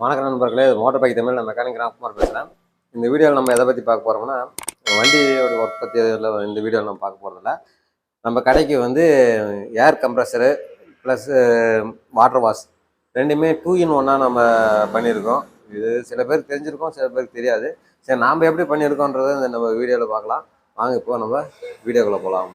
வணக்கம் நண்பர்களே motor bike Tamil நான் மெக்கானிக் ராம்குமார் பேசுகிறேன் இந்த வீடியோவில் நம்ம எதை பற்றி பார்க்க போகிறோம்னா வண்டியோட ஒர்க் பற்றி இந்த வீடியோவில் நம்ம பார்க்க போகிறதில்ல நம்ம கடைக்கு வந்து air compressor plus water wash ரெண்டுமே டூ இன் ஒன்னாக நம்ம பண்ணியிருக்கோம். இது சில பேருக்கு தெரிஞ்சிருக்கோம் சில பேருக்கு தெரியாது. சரி நாம் எப்படி பண்ணியிருக்கோன்றதை இந்த நம்ம வீடியோவில் பார்க்கலாம். வாங்க இப்போ நம்ம வீடியோக்குள்ளே போகலாம்.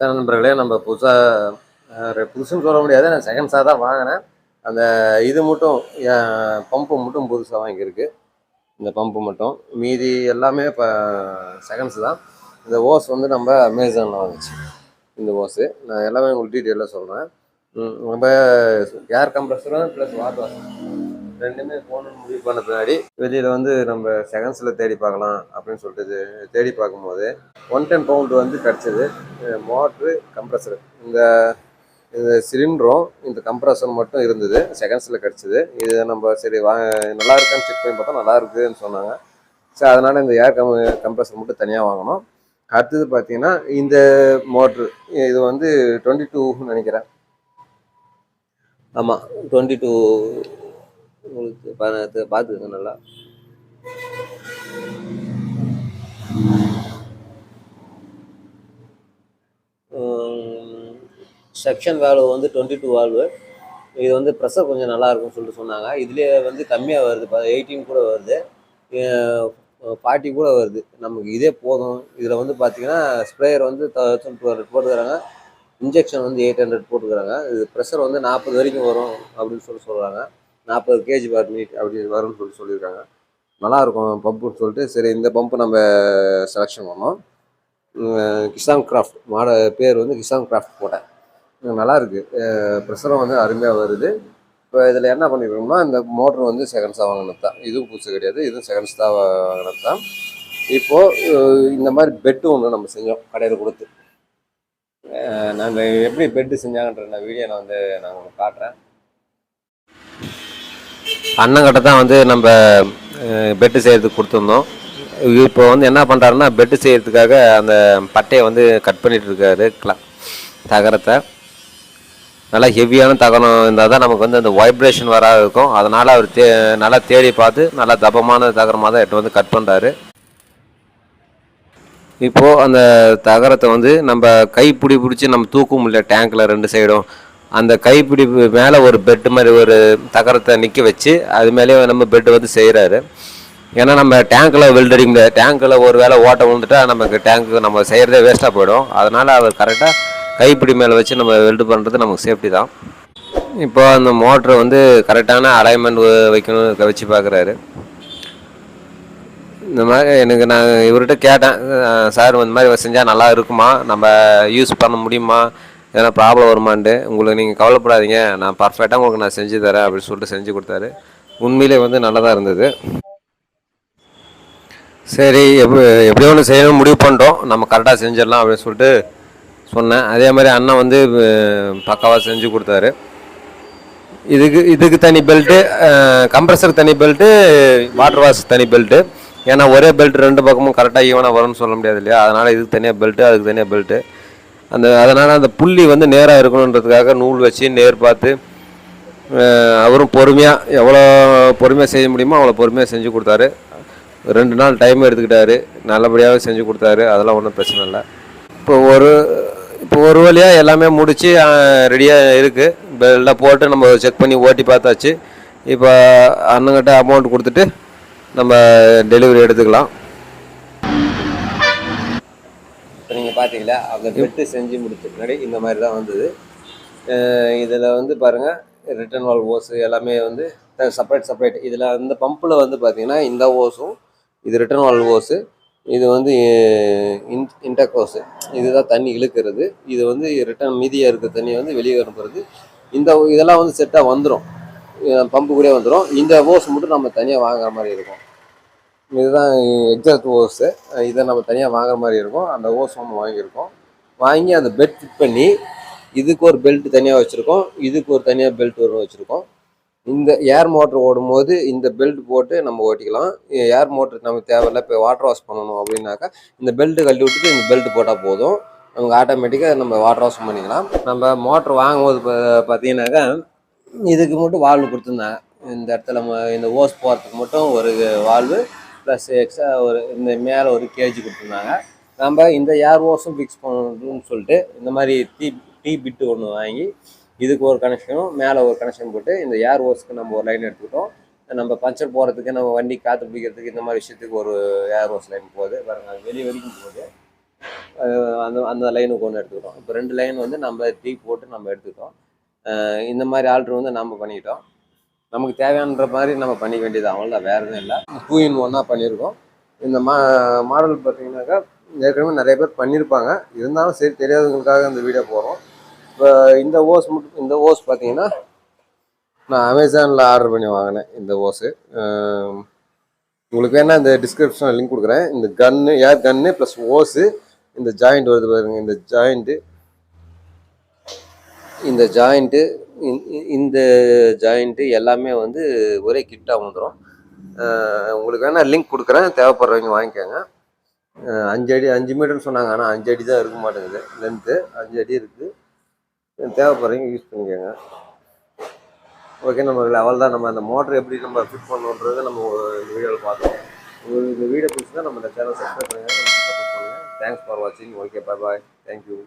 நண்பர்களே நம்ம புதுசாக புதுசுன்னு சொல்ல முடியாது. நான் செகண்ட்ஸாக தான் வாங்கினேன். அந்த இது மட்டும் பம்பு மட்டும் புதுசாக வாங்கியிருக்கு. இந்த பம்பு மட்டும். மீதி எல்லாமே இப்போ செகண்ட்ஸ் தான். இந்த ஓஸ் வந்து நம்ம அமேசானில் வாங்கிச்சு. இந்த ஓஸு. நான் எல்லாமே உங்களுக்கு டீட்டெயிலாக சொல்கிறேன் நம்ம ஏர் கம்ப்ரஸரும் ப்ளஸ் வாட்டர் வாஷ் ரெண்டுமே போகணும்னு முடிவு பண்ண பின்னாடி வெளியில் வந்து நம்ம செகண்ட்ஸில் தேடி பார்க்கலாம் அப்படின்னு சொல்லிட்டு தேடி பார்க்கும்போது ஒன் டென் பவுண்ட் வந்து கிடச்சிது. மோட்ரு கம்ப்ரஸர் இந்த இந்த சிலிண்டரும் இந்த கம்ப்ரஸர் மட்டும் இருந்தது. செகண்ட்ஸில் கிடச்சிது. இது நம்ம சரி வா நல்லா இருக்கான்னு செக் பண்ணி பார்த்தா நல்லா சொன்னாங்க. சரி அதனால் இந்த ஏர் கம் கம்ப்ரஸர் மட்டும் தனியாக வாங்கினோம் அடுத்தது பார்த்தீங்கன்னா இந்த மோட்ரு இது வந்து டுவெண்ட்டி டூன்னு நினைக்கிறேன். ஆமாம் டுவெண்ட்டி டூ உங்களுக்கு பார்த்துக்கங்க நல்லா. செக்ஷன் வேல்யூ வந்து டுவெண்ட்டி டூ வால்வு இது வந்து ப்ரெஷர் கொஞ்சம் நல்லா இருக்கும்னு சொல்லிட்டு சொன்னாங்க. இதுலேயே வந்து கம்மியாக வருது. எயிட்டீன் கூட வருது. ஃபார்ட்டி கூட வருது. நமக்கு இதே போதும். இதில் வந்து பார்த்தீங்கன்னா ஸ்ப்ரேயர் வந்து தௌசண்ட் டூ ஹண்ட்ரட் போட்டுக்கிறாங்க. இன்ஜெக்ஷன் வந்து எயிட் ஹண்ட்ரட் போட்டுக்கிறாங்க. இது ப்ரெஷர் வந்து நாற்பது வரைக்கும் வரும் அப்படின்னு சொல்லி சொல்கிறாங்க நாற்பது கேஜி பர் மினிட் அப்படி வரும்னு சொல்லி சொல்லியிருக்காங்க. நல்லாயிருக்கும் பம்புன்னு சொல்லிட்டு. சரி இந்த பம்பு நம்ம செலெக்ஷன் பண்ணோம். கிசான் கிராஃப்ட் மாட பேர் வந்து கிசான் கிராஃப்ட் போட்டேன். நல்லா இருக்குது ப்ரெஷரும் வந்து அருமையாக வருது. இப்போ இதில் என்ன பண்ணியிருக்கோம்னா இந்த மோட்ரு வந்து செகண்ட்ஸாக வாங்கினது தான். இதுவும் புதுசு கிடையாது. இதுவும் செகண்ட்ஸ் தான் வாங்கினது தான். இப்போது இந்த மாதிரி பெட்டு ஒன்று நம்ம செஞ்சோம் கடையில் கொடுத்து. நாங்கள் எப்படி பெட்டு செஞ்சாங்கன்ற வீடியோ நான் வந்து நான் உங்களுக்கு காட்டுறேன். அண்ணங்கிட்ட தான் வந்து நம்ம பெட்டு செய்கிறதுக்கு கொடுத்துருந்தோம். இப்போ வந்து என்ன பண்ணுறாருன்னா பெட்டு செய்கிறதுக்காக அந்த பட்டையை வந்து கட் பண்ணிகிட்டு இருக்காரு கிளா தகரத்தை. நல்லா ஹெவியான தகரம் இருந்தால் தான் நமக்கு வந்து அந்த வைப்ரேஷன் வராது இருக்கும். அதனால் அவர் தே நல்லா தேடி பார்த்து நல்லா தபமான தகரமாக தான் எட்டு வந்து கட் பண்ணுறாரு இப்போது அந்த தகரத்தை வந்து நம்ம கைப்பிடி பிடிச்சி நம்ம தூக்க முடியல டேங்க்கில் ரெண்டு சைடும். அந்த கைப்பிடி மேலே ஒரு பெட்டு மாதிரி ஒரு தகரத்தை நிற்க வச்சு அது மேலேயே நம்ம பெட்டு வந்து செய்கிறாரு ஏன்னா நம்ம டேங்க்கில் வெல்டடிக்க முடியாது டேங்க்கில் ஒரு வேளை ஓட்ட விழுந்துட்டா நமக்கு டேங்க்கு நம்ம செய்கிறதே வேஸ்ட்டாக போயிடும். அதனால் அவர் கரெக்டாக கைப்பிடி மேலே வச்சு நம்ம வெல்டு பண்ணுறது நமக்கு சேஃப்டி தான். இப்போ அந்த மோட்ரு வந்து கரெக்டான அலைன்மெண்ட் வைக்கணும் வச்சு பார்க்குறாரு இந்த மாதிரி எனக்கு நான் இவர்கிட்ட கேட்டேன் சார் இந்த மாதிரி செஞ்சால் நல்லா இருக்குமா? நம்ம யூஸ் பண்ண முடியுமா? எதனா ப்ராப்ளம் வருமான்ட்டு உங்களுக்கு நீங்கள் கவலைப்படாதீங்க. நான் பர்ஃபெக்டாக உங்களுக்கு நான் செஞ்சு தரேன் அப்படின்னு சொல்லிட்டு செஞ்சு கொடுத்தாரு. உண்மையிலே வந்து நல்லதாக இருந்தது. சரி எப்படி எப்படியோ ஒன்று செய்யணும் முடிவு பண்ணிட்டோம். நம்ம கரெக்டாக செஞ்சிடலாம் அப்படின்னு சொல்லிட்டு சொன்னேன். அதே மாதிரி அண்ணன் வந்து பக்காவாக செஞ்சு கொடுத்தாரு. இதுக்கு இதுக்கு தனி பெல்ட்டு கம்ப்ரஸர் தனி பெல்ட்டு வாட்டர் வாஷ் தனி பெல்ட்டு ஏன்னா ஒரே பெல்ட் ரெண்டு பக்கமும் கரெக்டாக ஈவனாக வரும்னு சொல்ல முடியாது இல்லையா? அதனால் இதுக்கு தனியாக பெல்ட்டு அதுக்கு தனியாக பெல்ட்டு அந்த அதனால் அந்த புள்ளி வந்து நேராக இருக்கணுன்றதுக்காக நூல் வச்சு நேர் பார்த்து அவரும் பொறுமையாக எவ்வளோ பொறுமையாக செய்ய முடியுமோ அவ்வளோ பொறுமையாக செஞ்சு கொடுத்தாரு. ரெண்டு நாள் டைம் எடுத்துக்கிட்டாரு. நல்லபடியாகவே செஞ்சு கொடுத்தாரு. அதெல்லாம் ஒன்றும் பிரச்சனை இல்லை. இப்போ ஒரு இப்போ ஒரு வழியாக எல்லாமே முடித்து ரெடியாக இருக்குது பெல்லாம் போட்டு நம்ம செக் பண்ணி ஓட்டி பார்த்தாச்சு. இப்போ அண்ணங்கிட்ட அமௌண்ட் கொடுத்துட்டு நம்ம டெலிவரி எடுத்துக்கலாம். இப்போ நீங்கள் பார்த்தீங்களா அந்த பெட்டு செஞ்சு முடிச்ச பின்னாடி இந்த மாதிரி தான் வந்தது. இதில் வந்து பாருங்கள் ரிட்டன் வால் ஓஸு எல்லாமே வந்து செப்பரேட் செப்பரேட் இதில் அந்த பம்பில் வந்து பார்த்தீங்கன்னா இந்த ஓஸும் இது ரிட்டன் வால் ஓஸு இது வந்து இன் இன்டர்கோஸு இதுதான் தண்ணி இழுக்கிறது. இது வந்து ரிட்டன் மீதியாக இருக்கிற தண்ணியை வந்து வெளியே அனுப்புறது இந்த இதெல்லாம் வந்து செட்டாக வந்துடும் பம்பு கூட வந்துடும் இந்த ஓஸ் மட்டும் நம்ம தனியாக வாங்குற மாதிரி இருக்கும். இதுதான் எக்ஸாக்ட் ஓஸு இதை நம்ம தனியாக வாங்குற மாதிரி இருக்கும். அந்த ஓஸ் நம்ம வாங்கியிருக்கோம். வாங்கி அந்த பெட் ஃபிட் பண்ணி இதுக்கு ஒரு பெல்ட் தனியாக வச்சுருக்கோம். இதுக்கு ஒரு தனியாக பெல்ட் ஒரு வச்சுருக்கோம். இந்த ஏர் மோட்டர் ஓடும்போது இந்த பெல்ட் போட்டு நம்ம ஓட்டிக்கலாம். ஏர் மோட்டர் நமக்கு தேவையில்ல இப்போ வாட்டர் வாஷ் பண்ணணும் அப்படின்னாக்கா இந்த பெல்ட்டு கழட்டி விட்டுட்டு இந்த பெல்ட் போட்டால் போதும். நமக்கு ஆட்டோமேட்டிக்காக நம்ம வாட்டர் வாஷ் பண்ணிக்கலாம். நம்ம மோட்டர் வாங்கும்போது பார்த்தீங்கன்னாக்கா இதுக்கு மட்டும் வால்வு கொடுத்துருந்தாங்க. இந்த இடத்துல இந்த ஓஸ் போகிறதுக்கு மட்டும் ஒரு வால்வு ப்ளஸ் எக்ஸ்ட்ரா ஒரு இந்த மேலே ஒரு கேஜி கொடுத்துருந்தாங்க. நம்ம இந்த ஏர் ஓஸும் ஃபிக்ஸ் பண்ணணும்னு சொல்லிட்டு இந்த மாதிரி டீ டீ பிட்டு ஒன்று வாங்கி இதுக்கு ஒரு கனெக்ஷனும் மேலே ஒரு கனெக்ஷன் போட்டு இந்த ஏர் ஓஸ்க்கு நம்ம ஒரு லைன் எடுத்துக்கிட்டோம். நம்ம பஞ்சர் போகிறதுக்கு நம்ம வண்டி காற்று பிடிக்கிறதுக்கு இந்த மாதிரி விஷயத்துக்கு ஒரு ஏர் ஓஸ் லைன் போகுது. பாருங்க அது வெளியே வரைக்கும் போகுது. அந்த அந்த லைனுக்கு ஒன்று எடுத்துக்கிட்டோம். இப்போ ரெண்டு லைன் வந்து நம்ம டீ போட்டு நம்ம எடுத்துக்கிட்டோம். இந்த மாதிரி ஆல்ட்ரு வந்து நம்ம பண்ணிக்கிட்டோம். நமக்கு தேவையானன்ற மாதிரி நம்ம பண்ணிக்க வேண்டியது அவ்வளோதான் வேறு எதுவும் இல்லை. டூ இன் ஒன்னாக பண்ணியிருக்கோம் இந்த மா மாடல் பார்த்தீங்கன்னாக்கா ஏற்கனவே நிறைய பேர் பண்ணியிருப்பாங்க இருந்தாலும் சரி தெரியாதவங்களுக்காக இந்த வீடியோ போகிறோம் இப்போ இந்த ஓஸ் மட்டும் இந்த ஓஸ் பார்த்தீங்கன்னா நான் அமேசானில் ஆர்டர் பண்ணி வாங்கினேன் இந்த ஓஸு உங்களுக்கு வேணால் இந்த டிஸ்கிரிப்ஷனில் லிங்க் கொடுக்குறேன். இந்த gun air gun plus hose இந்த ஜாயிண்ட் வருது பாருங்கள் இந்த ஜாயிண்ட்டு இந்த ஜாயிண்ட்டு இந்த ஜாயிண்ட்டு எல்லாமே வந்து ஒரே கிட்டாக வந்துடும் உங்களுக்கு வேணால் லிங்க் கொடுக்குறேன். தேவைப்படுறவங்க வாங்கிக்கோங்க. அஞ்சு அடி அஞ்சு மீட்டர்னு சொன்னாங்க. ஆனால் அஞ்சு அடி தான் இருக்க மாட்டேங்குது. லென்த்து அஞ்சு அடி இருக்குது தேவைப்படுறவங்க யூஸ் பண்ணிக்கோங்க. ஓகே நம்ம லெவல் தான். நம்ம அந்த மோட்டர் எப்படி நம்ம ஃபிட் பண்ணணுன்றதை நம்ம வீடியோவில் பார்த்தோம் உங்களுக்கு இந்த வீடியோ தான் நம்ம இந்த சேனல் சப்ஸ்கிரைப் பண்ணுங்கள் சப்போர்ட் பண்ணுங்கள் தேங்க்ஸ் ஃபார் வாட்சிங் okay bye bye thank you